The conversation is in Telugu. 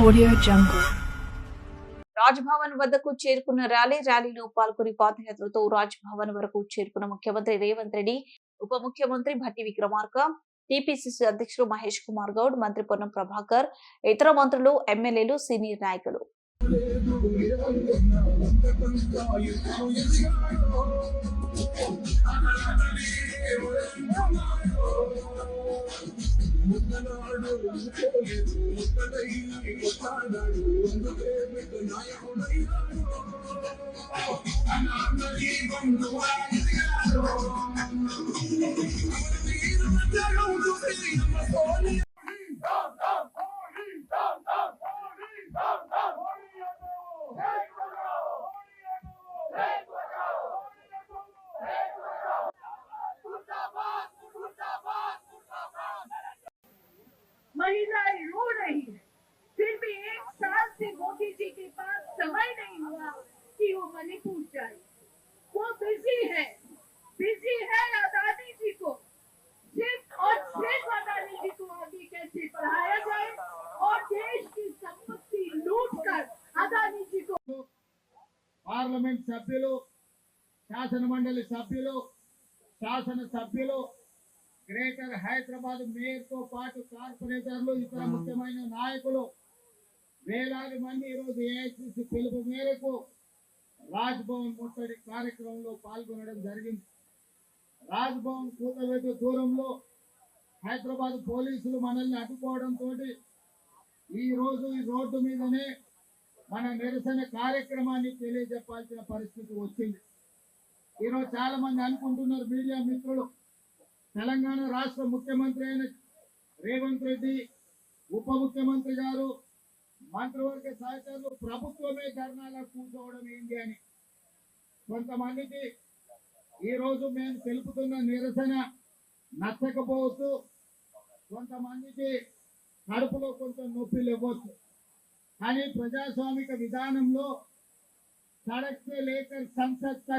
Audio Jungle. రాజ్భవన్ వద్దకు చేరుకున్న ర్యాలీ ర్యాలీలో పాల్గొని పాదయాత్రతో రాజ్భవన్ వరకు చేరుకున్న ముఖ్యమంత్రి రేవంత్ రెడ్డి ఉప ముఖ్యమంత్రి భట్టి విక్రమార్క టిపిసిసి అధ్యక్షుడు మహేష్ కుమార్ గౌడ్ మంత్రి పొన్నం ప్రభాకర్ ఇతర మంత్రులు ఎమ్మెల్యేలు సీనియర్ నాయకులు ಮುದ್ದನಾಡು ಮುತ್ತೋಗೆದು ಮುತ್ತದೈ ಮುತ್ತಾಡಾಡು ಒಂದು ಬಿಟ್ಟು ನಾಯಕುಡೈಯಾಡು ನಾನದಿ ಬಂದು ನಮ್ಮ ಸೋನಿಯ महिलाएं रो रही है फिर भी एक साल से मोदी जी के पास समय नहीं हुआ कि वो मणिपुर जाए वो बिजी है बिजी है अदानी जी को सिर्फ और सिर्फ अदानी जी को आगे कैसे बढ़ाया जाए और देश की संपत्ति लूट कर अदानी जी को పార్లమెంట్ సభ్యులు శాసన మండలి సభ్యులు శాసన సభ్యులు గ్రేటర్ హైదరాబాద్ మేయర్తో పాటు కార్పొరేటర్లు ఇతర ముఖ్యమైన నాయకులు వేలాది మంది ఈరోజు ఏఐసిసి పిలుపు మేరకు రాజ్భవన్ ముట్టడి కార్యక్రమంలో పాల్గొనడం జరిగింది. రాజ్భవన్ భవన్ దూరంలో హైదరాబాద్ పోలీసులు మనల్ని అడ్డుకోవడంతో ఈ రోజు ఈ రోడ్డు మీదనే మన నిరసన కార్యక్రమాన్ని తెలియజెప్పాల్సిన పరిస్థితి వచ్చింది. ఈరోజు చాలా మంది అనుకుంటున్నారు మీడియా మిత్రులు తెలంగాణ రాష్ట్ర ముఖ్యమంత్రి అయిన రేవంత్ రెడ్డి ఉప ముఖ్యమంత్రి గారు మంత్రివర్గ సహచరులు ప్రభుత్వమే ధర్నాగా కూర్చోవడం ఏంటి అని. కొంతమందికి ఈరోజు మేము తెలుపుతున్న నిరసన నచ్చకపోవచ్చు. కొంతమందికి కడుపులో కొంచెం నొప్పి లేవచ్చు. కానీ ప్రజాస్వామిక విధానంలో సడక్ లేక సంసత్